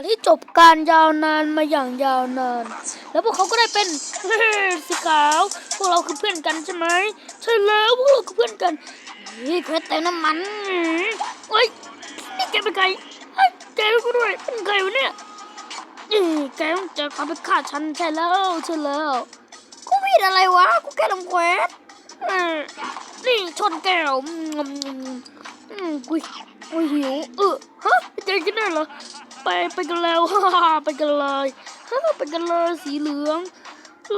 ที่จบการยาวนานมาอย่างยาวนาน แล้วพวกเขาก็ได้เป็นสีขาว พวกเราคือเพื่อนกันใช่ไหมใช่แล้วพวกเราคือเพื่อนกันนี่แค่เติมน้ำมันเฮ้ยนี่แกเป็นใครเฮ้แกก็ด้วยเป็นใครวะเนี่ยนี่แกต้องจอความเป็นข้าฉันใช่แล้วใช่แล้วกูผิดอะไรวะกูแค่ลงเควสนี่ชนแก้วอืมอืมอืมกูกูหิวเออฮะไปเจกันได้เหรอ ไปไปกันแล้วฮ่าไปกันเลยฮ่าไปกันเลยสีเหลือง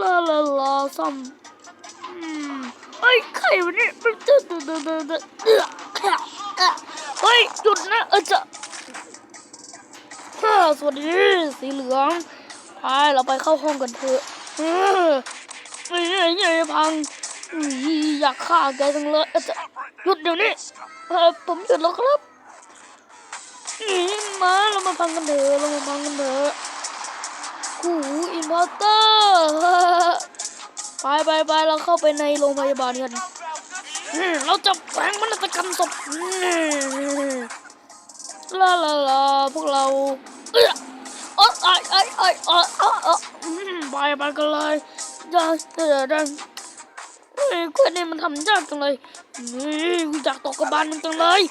ลาลาลาซ้ำอืมเฮ้ยใครวะเนี่ยมันเดือดเดือดเดือดเดือดเฮ้ยหยุดนะเออจะฮ่าสวัสดีสีเหลืองไปเราไปเข้าห้องกันเถอะเออไม่ใช่ใหญ่พังอยากฆ่าแกจังเลยเออจะหยุดเดี๋ยวนี้เออผมหยุดแล้วครับ มา เรามาฟังกันเถอะเรามาฟังกันเถอะหูอินพอร์เตอร์ไปไปไปเราเข้าไปในโรงพยาบาลกันเราจะแฝงมันตกรรมศพลาลาลาพวกเราเอ้อโอ๊ยไอ้ไอ้ไอ้ไอ้ไอ้ไอ้อืมไปไปกันเลยดังเดังดัง เฮ้ยเพื่อนนี่มันทำยากจังเลยนี่กูอยากตกกระบาลมันจังเลย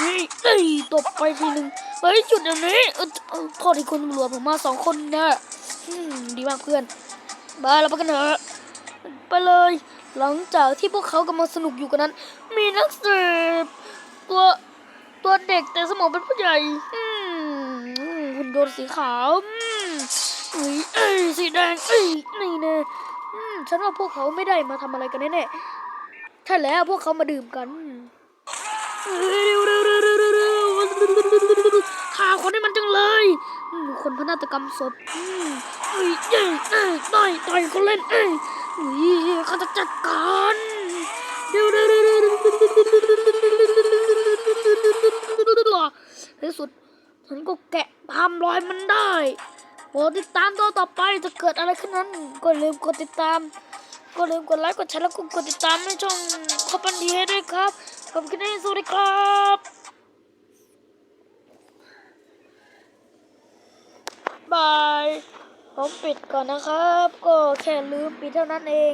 นี่เอ้ยตบไปทีหนึ่งเฮ้ยหยุดเดี๋ยวนี้เออเอที่คุณตำรวจผมมาสองคนนะดีมากเพื่อนบายเราไปกันเถอะไปเลย หลังจากที่พวกเขากำลังสนุกอยู่กันนั้น มีนักสืบตัวตัวเด็กแต่สมองเป็นผู้ใหญ่หุ่นยนต์สีขาวอืมเอ้ยสีแดงเอ้ยนี่แน่ อืมฉันว่าพวกเขาไม่ได้มาทำอะไรกันแน่ๆใช่แล้วพวกเขามาดื่มกันฆ่าคนให้มันจังเลยคนพนาฏกรรมศพเอ้ยเอ้ยต่อยต่อยคนเล่นเอ้ยเขาจะจัดการเดี๋ยวเดี๋ยวเดี๋ยวเดี๋ยวเดี๋ยวในที่สุดฉันก็แกะไทำรอยมันได้ โปรดติดตามตัวต่อไปจะเกิดอะไรขึ้นนั้นก็ลืมกดติดตาม ก็ลืมกดไลค์กดแชร์แล้วก็กดติดตามในช่องคอปันดีให้ด้วยครับขอบคุณที่สวัสดีครับบายผมปิดก่อนนะครับ ก็แค่ลืมปิดเท่านั้นเอง